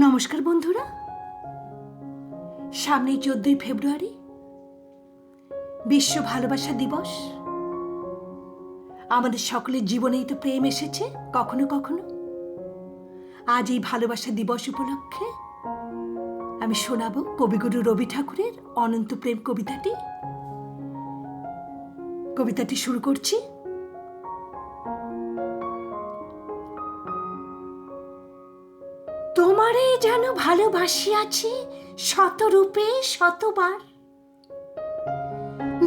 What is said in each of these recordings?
নমস্কার বন্ধুরা। সামনেই চোদ্দই ফেব্রুয়ারি, বিশ্ব ভালোবাসা দিবস। আমাদের সকলের জীবনেই তো প্রেম এসেছে, কখনো কখনো। আজ এই ভালোবাসা দিবস উপলক্ষে আমি শোনাবো কবিগুরু রবি ঠাকুরের অনন্ত প্রেম কবিতাটি। কবিতাটি শুরু করছি। তোমারে যেন ভালোবাসিয়াছি শতরূপে, শতবার।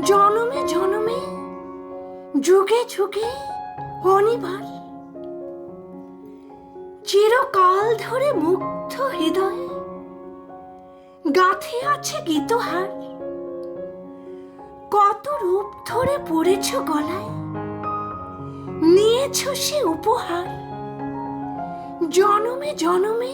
জনমে জনমে, যুগে যুগে, অনিবার। চিরকাল ধরে মুগ্ধ হৃদয় গাথে আছে গীতহার। কত রূপ ধরে পড়েছ গলায়, নিয়েছ সে উপহার। জনমে জনমে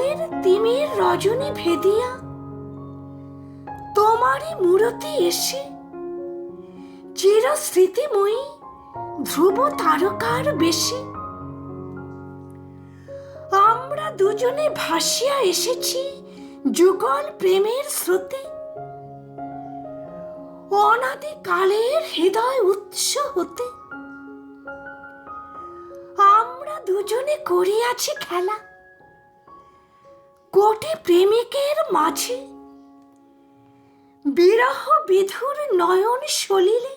কালের তিমির রজনী ভেদিয়া? তোমারই মূরতি এসে চির স্মৃতিময়ী ধ্রুব তারকার বেশে। আমরা দুজনে ভাসিয়া এসেছি যুগল প্রেমের স্রোতে। অনাদি কালের হৃদয় উৎস হতে। আমরা দুজনে করিয়াছি খেলা। কোটি প্রেমিকের মাঝে। বিরহ বিধুর নয়ন সলিলে,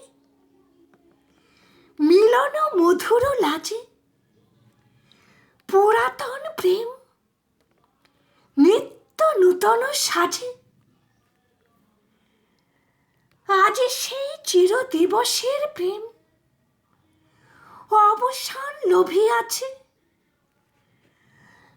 মিলন মধুর লাজে। পুরাতন প্রেম নিত্য নূতন সাজে। আজ সেই চির দিবসের প্রেম, অবসান লোভিয়াছে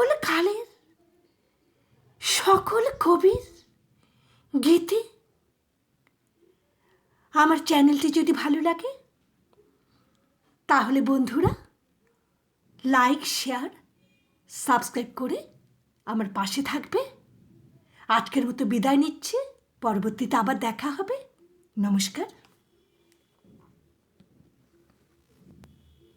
সকল কালের, সকল কবির গীতি। আমার চ্যানেলটি যদি ভালো লাগে, তাহলে বন্ধুরা লাইক, শেয়ার, সাবস্ক্রাইব করে আমার পাশে থাকবে। আজকের মতো বিদায় নিচ্ছে। পরবর্তীতে আবার দেখা হবে। নমস্কার।